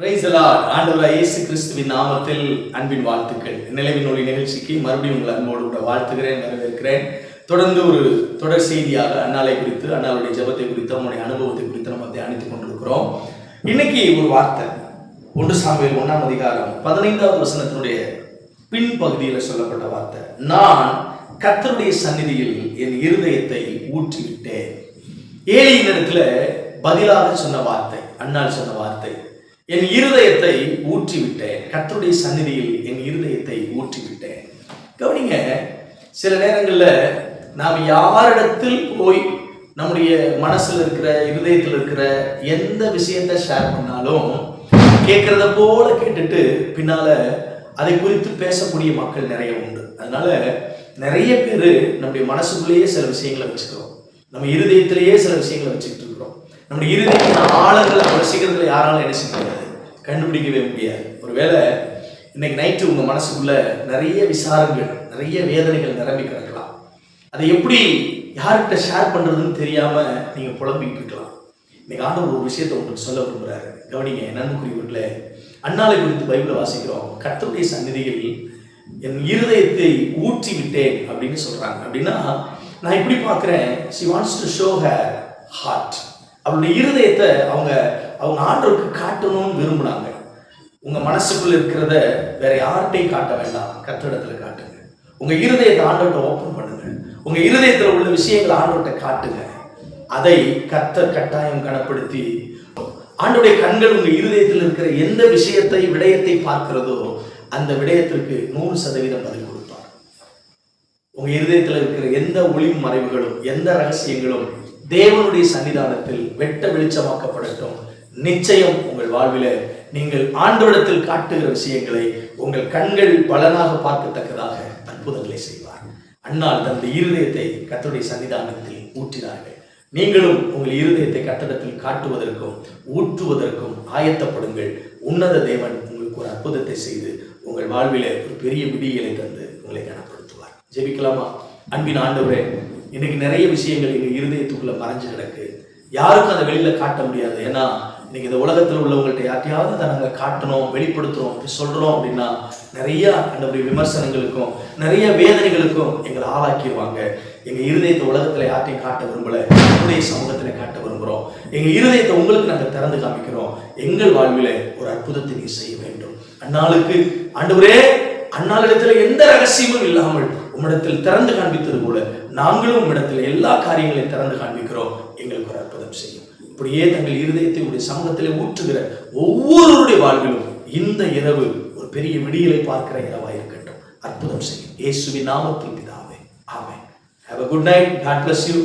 Price ஆண்டவராக இயேசு கிறிஸ்துவின் நாமத்தில் அன்பின் வாழ்த்துக்கள். நிலவின் ஒளி நிகழ்ச்சிக்கு மறுபடியும் உங்கள் அன்போடு கூட வாழ்த்துகிறேன் வரவேற்கிறேன். தொடர்ந்து ஒரு தொடர் செய்தியாக அண்ணாலை குறித்து அண்ணாளுடைய ஜபத்தை குறித்து அவனுடைய அனுபவத்தை குறித்து நம்ம தியானித்துக் கொண்டிருக்கிறோம். இன்னைக்கு ஒரு வார்த்தை. ஒன்று சாமியில் ஒன்றாம் அதிகாரம் பதினைந்தாவது வசனத்தினுடைய பின்பகுதியில் சொல்லப்பட்ட வார்த்தை. நான் கத்தருடைய சந்நிதியில் என் இருதயத்தை ஊற்றிவிட்டேன். ஏலியின் இடத்துல பதிலாக சொன்ன வார்த்தை அண்ணால் சொன்ன வார்த்தை. என் இருதயத்தை ஊற்றிவிட்டேன். கர்த்தருடைய சந்நிதியில் என் இருதயத்தை ஊற்றிவிட்டேன். கவனிங்க சில நேரங்களில் நாம் யாரிடத்தில் போய் நம்முடைய மனசில் இருக்கிற இருதயத்தில் இருக்கிற எந்த விஷயத்த ஷேர் பண்ணாலும் கேட்கறத போல கேட்டுட்டு பின்னால அதை குறித்து பேசக்கூடிய மக்கள் நிறைய உண்டு. அதனால நிறைய பேர் நம்முடைய மனசுக்குள்ளேயே சில விஷயங்களை வச்சுக்கிறோம். நம்ம இருதயத்திலேயே சில விஷயங்களை வச்சுக்கிட்டு இருக்கிறோம். நம்முடைய இருதயத்தின் ஆழங்களை ரசிக்கிறதுல யாராலும் என்ன செய்ய முடியாது. கண்டுபிடிக்கவே முடியாது. ஒருவேளை இன்னைக்கு நைட்டு உங்கள் மனசுக்குள்ள நிறைய விசாரங்கள் நிறைய வேதனைகள் நிரம்பி கிடக்கலாம். அதை எப்படி யார்கிட்ட ஷேர் பண்ணுறதுன்னு தெரியாமல் நீங்கள் புலம்பிக்கிட்டு இருக்கலாம். இன்னைக்கு ஆண்டவர் ஒரு விஷயத்தை உங்களுக்கு சொல்ல விரும்புறாரு. கவனிங்க நன்மைக்குரியவர்களே அண்ணாலை குறித்து பைபிளை வாசிக்கிறோம். கர்த்தருடைய சந்நிதியில் என் இருதயத்தை ஊற்றி விட்டேன் அப்படின்னு சொல்கிறாங்க அப்படின்னா நான் இப்படி பார்க்குறேன். She wants to show her heart அவளுடைய இருதயத்தை அவங்க அவங்க ஆண்டவருக்கு காட்டணும்னு விரும்புனாங்க. உங்க மனசுக்குள்ள இருக்கிறத வேற யார்கிட்டையும் காட்ட வேண்டாம். கத்திடத்துல காட்டுங்க. உங்க இருதயத்தை ஆண்டவர்கிட்ட ஓப்பன் பண்ணுங்க. உங்க இருதயத்துல உள்ள விஷயங்களை ஆண்டவர்கிட்ட காட்டுங்க. அதை கத்த கட்டாயம் கனப்படுத்தி ஆண்டுடைய கண்கள் உங்க இருதயத்தில் இருக்கிற எந்த விஷயத்தை விடயத்தை பார்க்கிறதோ அந்த விடயத்திற்கு நூறு சதவீதம் பதில் கொடுப்பார். உங்க இருதயத்தில் இருக்கிற எந்த ஒளி மறைவுகளும் எந்த ரகசியங்களும் தேவனுடைய சன்னிதானத்தில் வெட்ட வெளிச்சமாக்கப்படட்டும். நிச்சயம் உங்கள் வாழ்வில நீங்கள் ஆண்டவரிடத்தில் காட்டுகிற விஷயங்களை உங்கள் கண்கள் பலனாக பார்க்கத்தக்கதாக அற்புதங்களை செய்வார். அண்ணால் தன்னுடைய இருதயத்தை கத்தருடைய சன்னிதானத்தில் ஊற்றினார்கள். நீங்களும் உங்கள் இருதயத்தை கட்டடத்தில் காட்டுவதற்கும் ஊற்றுவதற்கும் ஆயத்தப்படுங்கள். உன்னத தேவன் உங்களுக்கு ஒரு அற்புதத்தை செய்து உங்கள் வாழ்வில ஒரு பெரிய விடியலை தந்து உங்களை கனப்படுத்துவார். ஜெபிக்கலாமா? அன்பின் ஆண்டவரே இன்னைக்கு நிறைய விஷயங்கள் எங்கள் இருதயத்துக்குள்ள மறைஞ்சு கிடக்கு. யாருக்கும் அதை வெளியில காட்ட முடியாது. ஏன்னா இன்னைக்கு இந்த உலகத்தில் உள்ளவங்கள்ட்ட யார்ட்டையாவது அதை நாங்கள் காட்டணும் வெளிப்படுத்துறோம் அப்படி சொல்றோம் அப்படின்னா நிறைய அந்தபடி விமர்சனங்களுக்கும் நிறைய வேதனைகளுக்கும் எங்களை ஆளாக்கிடுவாங்க எங்க இருதயத்தை உலகத்துல யார்ட்டையும் காட்ட விரும்பலை நம்முடைய சமூகத்தில் காட்ட விரும்புகிறோம் எங்க இருதயத்தை உங்களுக்கு நாங்கள் திறந்து காமிக்கிறோம். எங்கள் வாழ்வில ஒரு அற்புதத்தை நீ செய்ய வேண்டும். அண்ணாளுக்கு ஆண்டவரே அந்நாளிடத்துல எந்த ரகசியமும் இல்லாமல் உம்மிடத்தில் திறந்து காண்பித்தது போல நாங்களும் உம்மிடத்தில் எல்லா காரியங்களையும் திறந்து காண்பிக்கிறோம். எங்களுக்கு ஒரு அற்புதம் செய்யும். இப்படியே தங்கள் இருதயத்தை உடைய சமூகத்திலே ஊற்றுகிற ஒவ்வொருவருடைய வாழ்விலும் இந்த இரவு ஒரு பெரிய விடியலை பார்க்கிற இரவா இருக்கட்டும். அற்புதம் செய்யும். இயேசுவின் நாமத்தில் பிதாவே. Amen have a good night God bless you